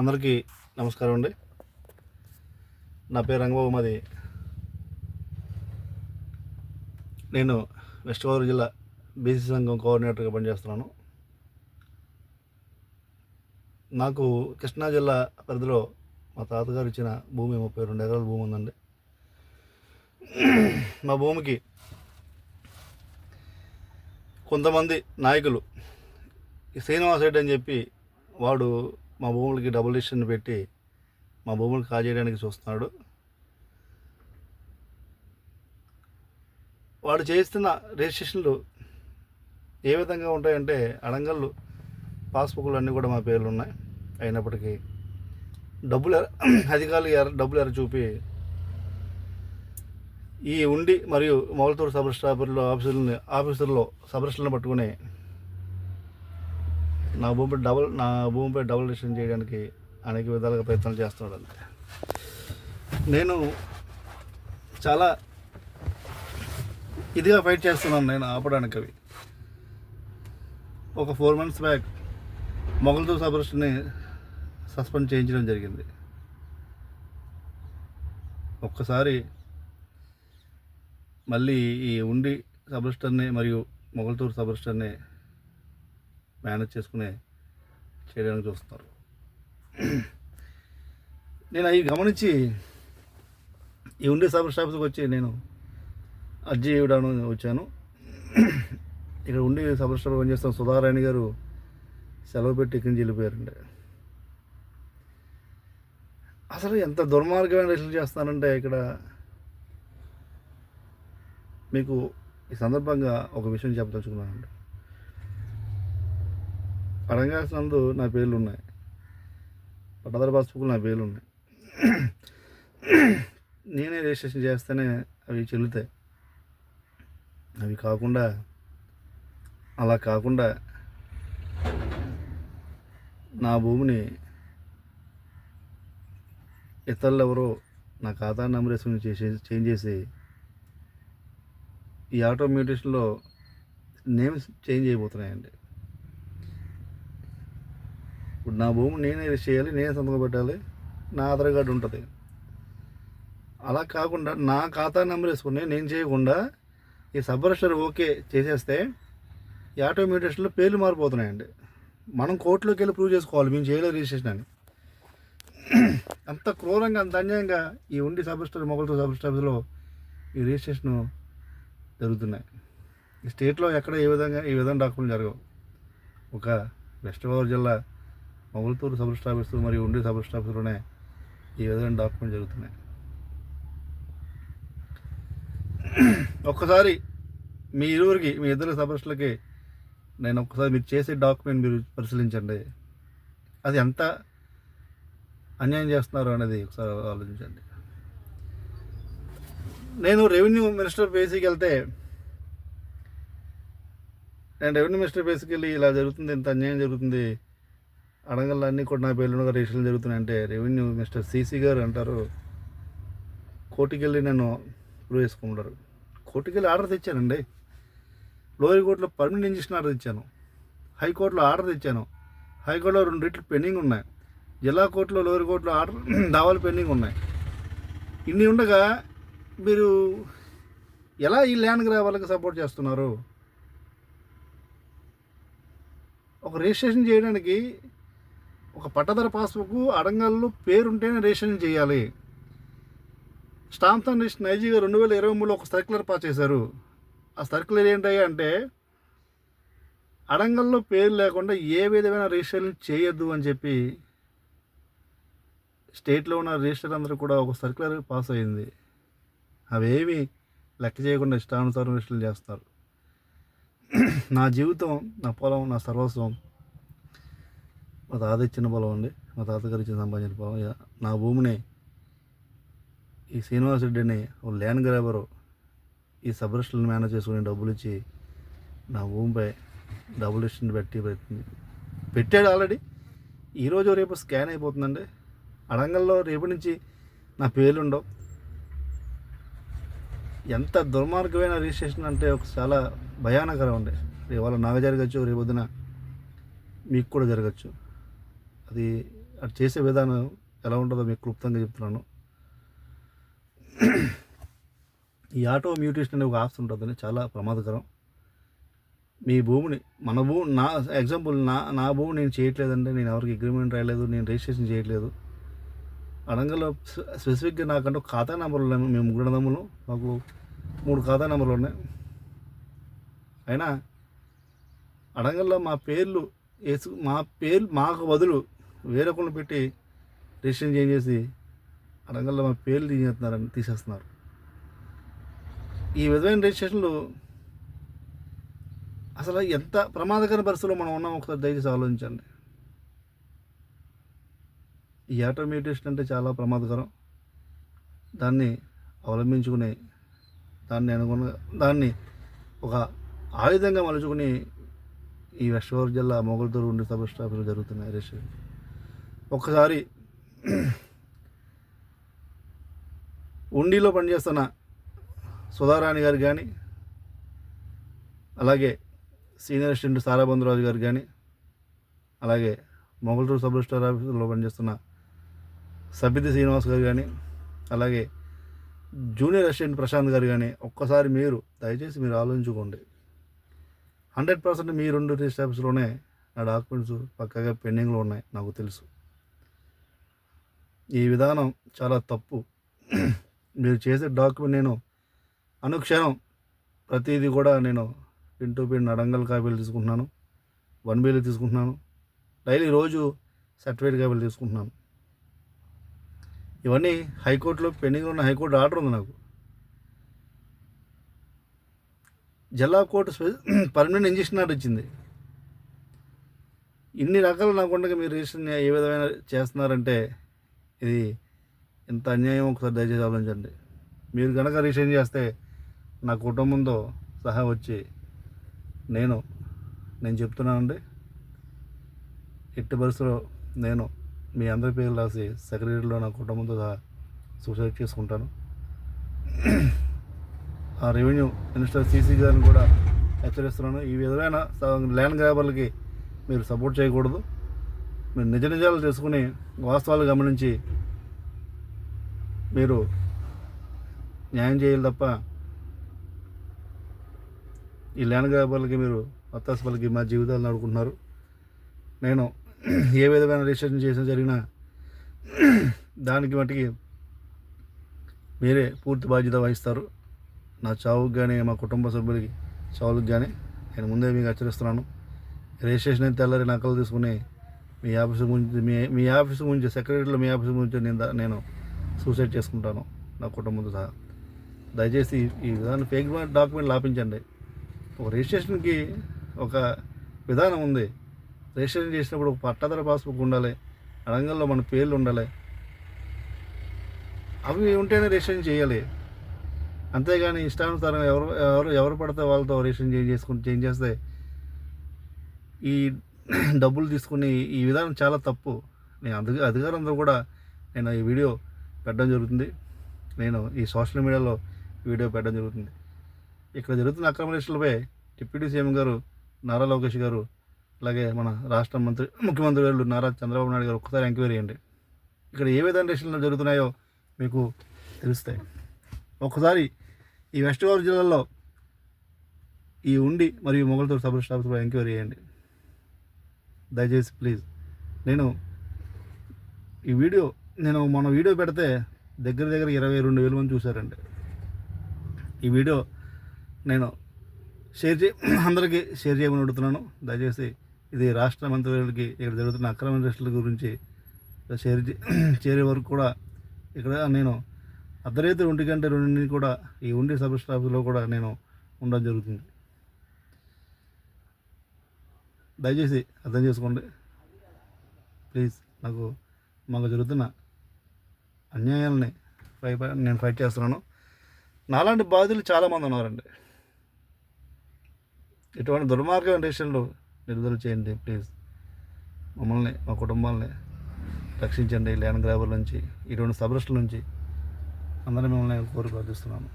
అందరికీ నమస్కారం అండి. నా పేరు రంగబాబు మాది నేను వెస్ట్ గోదావరి జిల్లా బీసీ సంఘం కోఆర్డినేటర్గా పనిచేస్తున్నాను. నాకు కృష్ణా జిల్లా పరిధిలో మా తాతగారు ఇచ్చిన భూమి ముప్పై రెండు ఎకరాల భూమి ఉందండి. మా భూమికి కొంతమంది నాయకులు ఈ శ్రీనివాస్ రెడ్డి అని చెప్పి వాడు మా భూములకి డబుల్ డిసిషన్ పెట్టి మా భూములు కాజేయడానికి చూస్తున్నాడు. వాడు చేస్తున్న రిజిస్ట్రేషన్లు ఏ విధంగా ఉంటాయంటే అడంగళ్ళు పాస్బుక్లు అన్నీ కూడా మా పేర్లు ఉన్నాయి. అయినప్పటికీ డబ్బులు ఎర- అధికారులు ఎర డబ్బులు ఎర చూపి ఈ ఉండి మరియు మౌలతూరు సబ్ స్టాఫర్లో ఆఫీసులని ఆఫీసర్లో సబరిస్టులను పట్టుకుని నా భూమిపై డబుల్ నా భూమిపై డబుల్ రిజిస్ట్రేషన్ చేయడానికి అనేక విధాలుగా ప్రయత్నాలు చేస్తున్నాడు అంతే. నేను చాలా ఇదిగా ఫైట్ చేస్తున్నాను నేను ఆపడానికి అవి. ఒక ఫోర్ మంత్స్ బ్యాక్ మొగల్తో సబరిస్ట్ని సస్పెండ్ చేయించడం జరిగింది. ఒక్కసారి మళ్ళీ ఈ ఉండి సబరిస్టర్ని మరియు మొగల్తూరు సబరిస్టర్ని మేనేజ్ చేసుకునే చేయడానికి చూస్తున్నారు. నేను అవి గమనించి ఈ ఉండే సబ్ స్టాఫ్స్కి వచ్చి నేను అర్జీ ఇవ్వడానికి వచ్చాను. ఇక్కడ ఉండి సబ్ స్టాఫ్ పనిచేస్తాం సుధారాయణ గారు సెలవు పెట్టి ఇక్కడి నుంచి వెళ్ళిపోయారండి. అసలు ఎంత దుర్మార్గమైన రిసీవ్ చేస్తానంటే ఇక్కడ మీకు ఈ సందర్భంగా ఒక విషయం చెప్పదలుచుకున్నానండి. పరంగా నందు నా పేర్లు ఉన్నాయి పట్టదర పాస్బుక్లు నా పేర్లు ఉన్నాయి నేనే రిజిస్ట్రేషన్ చేస్తేనే అవి చెల్లుతాయి. అవి కాకుండా అలా కాకుండా నా భూమిని ఇతరులు ఎవరో నా ఖాతా నెంబర్ వేసుకుని చేసి చేంజ్ చేసి ఈ ఆటో మ్యూటేషన్లో నేమ్స్ చేంజ్ అయిపోతున్నాయండి. ఇప్పుడు నా భూమి నేనే రిజిస్టర్ చేయాలి నేనే సంతకం పెట్టాలి నా ఆధార్ కార్డు ఉంటుంది. అలా కాకుండా నా ఖాతా నెంబర్ వేసుకుని నేను చేయకుండా ఈ సబ్బరిస్టర్ ఓకే చేసేస్తే ఈ ఆటోమేటిక్స్లో పేర్లు మారిపోతున్నాయండి. మనం కోర్టులోకి వెళ్ళి ప్రూవ్ చేసుకోవాలి మేము చేయలేదు రిజిస్ట్రేషన్ అని. అంత క్రూరంగా అంత అన్యాయంగా ఈ ఉండి సబ్బరిస్టర్ మొగల్ సబ్బరిస్టర్ ఆఫీస్లో ఈ రిజిస్ట్రేషన్ జరుగుతున్నాయి. ఈ స్టేట్లో ఎక్కడ ఏ విధంగా ఈ విధంగా డాక్యుమెంట్ జరగవు. ఒక వెస్ట్ గోదావరి జిల్లా మొగల్తూరు సబ్ ఆఫీసు మరియు ఉండి సబ్ స్టాఫీస్లోనే ఈ విధమైన డాక్యుమెంట్ జరుగుతున్నాయి. ఒక్కసారి మీ ఇరువురికి మీ ఇద్దరు సబస్టులకి నేను ఒక్కసారి మీరు చేసే డాక్యుమెంట్ మీరు పరిశీలించండి. అది ఎంత అన్యాయం చేస్తున్నారు అనేది ఒకసారి ఆలోచించండి. నేను రెవెన్యూ మినిస్టర్ బేసికి వెళ్తే నేను రెవెన్యూ మినిస్టర్ బేసికి వెళ్ళి ఇలా జరుగుతుంది ఇంత అన్యాయం జరుగుతుంది అడగలన్నీ కూడా నా పేర్లు రిజిస్ట్రేషన్ జరుగుతున్నాయి అంటే రెవెన్యూ మిస్టర్ సీసీ గారు అంటారు కోర్టుకెళ్ళి నన్ను నేను ప్రూవ్ చేసుకుంటారు. కోర్టుకెళ్ళి ఆర్డర్ తెచ్చానండి. లోయర్ కోర్టులో పర్మనెంట్ ఇంజక్షన్ ఆర్డర్ ఇచ్చాను హైకోర్టులో ఆర్డర్ తెచ్చాను. హైకోర్టులో రెండు రిట్లు పెండింగ్ ఉన్నాయి. జిల్లా కోర్టులో లోయర్ కోర్టులో ఆర్డర్ దావాలు పెండింగ్ ఉన్నాయి. ఇన్ని ఉండగా మీరు ఎలా ఈ ల్యాండ్ గ్రావాలకు సపోర్ట్ చేస్తున్నారు? ఒక రిజిస్ట్రేషన్ చేయడానికి ఒక పట్టధర పాస్బుక్ అడంగల్లో పేరుంటేనే రిజిస్ట్రేషన్ చేయాలి. స్టాంప్స్ అండ్ నైజీగా రెండు వేల ఇరవై మూడులో ఒక సర్క్యులర్ పాస్ చేశారు. ఆ సర్క్యులర్ ఏంటయ్యా అంటే అడంగల్లో పేరు లేకుండా ఏ విధమైన రిజిస్ట్రేషన్ చేయొద్దు అని చెప్పి స్టేట్లో ఉన్న రిజిస్టర్ అందరూ కూడా ఒక సర్క్యులర్ పాస్ అయింది. అవేవి లెక్క చేయకుండా ఇష్టానుసారం రిజిస్టర్లు చేస్తారు. నా జీవితం నా పొలం నా సర్వస్వం మా తాత ఇచ్చిన పొలం అండి. మా తాతగారు ఇచ్చిన సంపాదించిన పొలం. నా భూమిని ఈ శ్రీనివాస్ రెడ్డిని ఓ ల్యాండ్ గ్రాబరు ఈ సబ్రెస్టులను మేనేజ్ చేసుకుని డబ్బులు ఇచ్చి నా భూమిపై డబ్బులు ఇచ్చి పెట్టి పెట్టింది పెట్టాడు ఆల్రెడీ. ఈరోజు రేపు స్కాన్ అయిపోతుందండి. అడంగల్లో రేపు నుంచి నా పేర్లు ఉండవు. ఎంత దుర్మార్గమైన రిజిస్ట్రేషన్ అంటే ఒక చాలా భయానకరం అండి. ఇవాళ నాకు జరగచ్చు రేపొద్దున మీకు కూడా జరగచ్చు. అది అది చేసే విధానం ఎలా ఉంటుందో మీకు క్లుప్తంగా చెప్తున్నాను. ఈ ఆటో మ్యూటేషన్ అనే ఒక ఆప్షన్ ఉంటుందని చాలా ప్రమాదకరం. మీ భూమిని మన భూమి నా ఎగ్జాంపుల్ నా నా భూమి నేను చేయట్లేదంటే నేను ఎవరికి అగ్రిమెంట్ రాయలేదు నేను రిజిస్ట్రేషన్ చేయట్లేదు. అడంగలో స్పెసిఫిక్గా నాకంటే ఖాతా నెంబర్లు ఉన్నాయి మేము ముగ్గురు దమ్ములు మాకు మూడు ఖాతా నెంబర్లు ఉన్నాయి. అయినా అడంగల్లో మా పేర్లు వేసు మా పేర్లు మాకు బదులు వేరొకరిని పెట్టి రిజిస్ట్రేషన్ చేంజ్ చేసి అడంలో మన పేర్లు తీసేస్తున్నారని తీసేస్తున్నారు. ఈ విధమైన రిజిస్ట్రేషన్లు అసలు ఎంత ప్రమాదకర పరిస్థితుల్లో మనం ఉన్నాం ఒకసారి దయచేసి ఆలోచించండి. ఈ ఆటోమేటేషన్ అంటే చాలా ప్రమాదకరం. దాన్ని అవలంబించుకుని దాన్ని అనుకున్న దాన్ని ఒక ఆయుధంగా మలుచుకుని ఈ వెస్ట్ గోదావరి జిల్లా మొగల్తూరు ఉండి సబ్ స్టాఫ్లో జరుగుతున్నాయి. రిజిస్ట్రేషన్ ఒక్కసారి ఉండిలో పనిచేస్తున్న సుధారాణి గారు కానీ అలాగే సీనియర్ అసిస్టెంట్ సారాబంధురాజు గారు కానీ అలాగే మొగల్టూరు సబ్ రిజిస్టార్ ఆఫీసులో పనిచేస్తున్న సబితి శ్రీనివాస్ గారు కానీ అలాగే జూనియర్ అసిస్టెంట్ ప్రశాంత్ గారు కానీ ఒక్కసారి మీరు దయచేసి మీరు ఆలోచించుకోండి. హండ్రెడ్ పర్సెంట్ మీ రెండు రిజిస్టర్ ఆఫీస్లోనే నా డాక్యుమెంట్స్ పక్కగా పెండింగ్లో ఉన్నాయి నాకు తెలుసు. ఈ విధానం చాలా తప్పు. మీరు చేసే డాక్యుమెంట్ నేను అనుక్షణం ప్రతిదీ కూడా నేను పిన్ టు పిన్ అడంగల్ కాపీలు తీసుకుంటున్నాను. వన్ బీలు తీసుకుంటున్నాను. డైలీ రోజు సర్టిఫికేట్ కాపీలు తీసుకుంటున్నాను. ఇవన్నీ హైకోర్టులో పెండింగ్ ఉన్న హైకోర్టు ఆర్డర్ ఉంది నాకు. జిల్లా కోర్టు పర్మనెంట్ ఇంజక్షన్ ఆర్డర్ ఇచ్చింది. ఇన్ని రకాలు నాకు ఉండగా మీరు రిజిస్ట్రేషన్ ఏ విధమైన చేస్తున్నారంటే ఇది ఇంత అన్యాయం ఒకసారి దయచేసి ఆలోచించండి. మీరు కనుక రిజిస్ట్రేషన్ చేస్తే నా కుటుంబంతో సహా వచ్చి నేను నేను చెప్తున్నానండి. ఎట్టి పరిస్థితిలో నేను మీ అందరి పేరు రాసి సెక్రటరీలో నా కుటుంబంతో సహా సూసైడ్ చేసుకుంటాను. ఆ రెవెన్యూ మినిస్టర్ సీసీ గారిని కూడా హెచ్చరిస్తున్నాను. ఈ విధమైన ల్యాండ్ గ్రాబర్లకి మీరు సపోర్ట్ చేయకూడదు. మీరు నిజ నిజాలు తెలుసుకుని వాస్తవాలు గమనించి మీరు న్యాయం చేయాలి తప్ప ఈ ల్యాండ్ గ్రాబర్లకి మీరు వత్తాసపలకి మా జీవితాలు నడుకుంటున్నారు నేను ఏ విధమైన రిజిస్ట్రేషన్ చేసిన జరిగినా దానికి మట్టికి మీరే పూర్తి బాధ్యత వహిస్తారు. నా చావుకి కానీ మా కుటుంబ సభ్యులకి చావులకు కానీ నేను ముందే మీకు హెచ్చరిస్తున్నాను. రిజిస్ట్రేషన్ అయితే తెల్లారి నకలు తీసుకుని మీ ఆఫీస్ గురించి మీ మీ ఆఫీస్ గురించి సెక్రటరీలో మీ ఆఫీస్ గురించి నేను నేను సూసైడ్ చేసుకుంటాను నా కుటుంబంతో సహా. దయచేసి ఈ విధానం ఫేక్ డాక్యుమెంట్లు లాపించండి. ఒక రిజిస్ట్రేషన్కి ఒక విధానం ఉంది. రిజిస్ట్రేషన్ చేసినప్పుడు ఒక పట్టాదార పాస్బుక్ ఉండాలి అడంగల్లో మన పేర్లు ఉండాలి. అవి ఉంటేనే రిజిస్ట్రేషన్ చేయాలి. అంతేగాని ఇష్టానుసారం ఎవరు ఎవరు ఎవరు పడితే వాళ్ళతో రిజిస్ట్రేషన్ చేంజ్ చేసుకుని చేంజ్ చేస్తే ఈ డబ్బులు తీసుకుని ఈ విధానం చాలా తప్పు. నేను అందుకే అధికారంతో కూడా నేను ఈ వీడియో పెట్టడం జరుగుతుంది. నేను ఈ సోషల్ మీడియాలో వీడియో పెట్టడం జరుగుతుంది. ఇక్కడ జరుగుతున్న అక్రమరేషన్లపై డిప్యూటీ సీఎం గారు నారా లోకేష్ గారు అలాగే మన రాష్ట్ర మంత్రి ముఖ్యమంత్రి గారు నారా చంద్రబాబు నాయుడు గారు ఒక్కసారి ఎంక్వైరీ చేయండి. ఇక్కడ ఏ విధంగా రేషన్లు జరుగుతున్నాయో మీకు తెలుస్తాయి. ఒక్కసారి ఈ వెస్ట్ గోదావరి జిల్లాలో ఈ ఉండి మరియు మొగల్తూరు సబ్ స్టాఫ్ ఎంక్వైరీ చేయండి. దయచేసి ప్లీజ్. నేను ఈ వీడియో నేను మన వీడియో పెడితే దగ్గర దగ్గర ఇరవై రెండు వేల మంది చూశారండి. ఈ వీడియో నేను షేర్ చే అందరికీ షేర్ చేయమని అడుగుతున్నాను. దయచేసి ఇది రాష్ట్ర మంత్రులకి ఇక్కడ జరుగుతున్న అక్రమ అరెస్టుల గురించి షేర్ చేరే వరకు కూడా ఇక్కడ నేను అర్ధరైతే ఒంటి గంట రెండింటిని కూడా ఈ ఉండి సబ్ స్టాఫ్లో కూడా నేను ఉండడం జరుగుతుంది. దయచేసి అర్థం చేసుకోండి. ప్లీజ్ నాకు మాకు జరుగుతున్న అన్యాయాలని ఫైట్ నేను ఫైట్ చేస్తున్నాను. నాలాంటి బాధితులు చాలామంది ఉన్నారండి. ఇటువంటి దుర్మార్గమైన డిసిషన్లు నిలుదల చేయండి ప్లీజ్. మమ్మల్ని మా కుటుంబాలని రక్షించండి ల్యాండ్ గ్రాబర్ నుంచి ఇటువంటి సబ్రెస్టుల నుంచి అందరూ మిమ్మల్ని కోరి ప్రార్థిస్తున్నాను.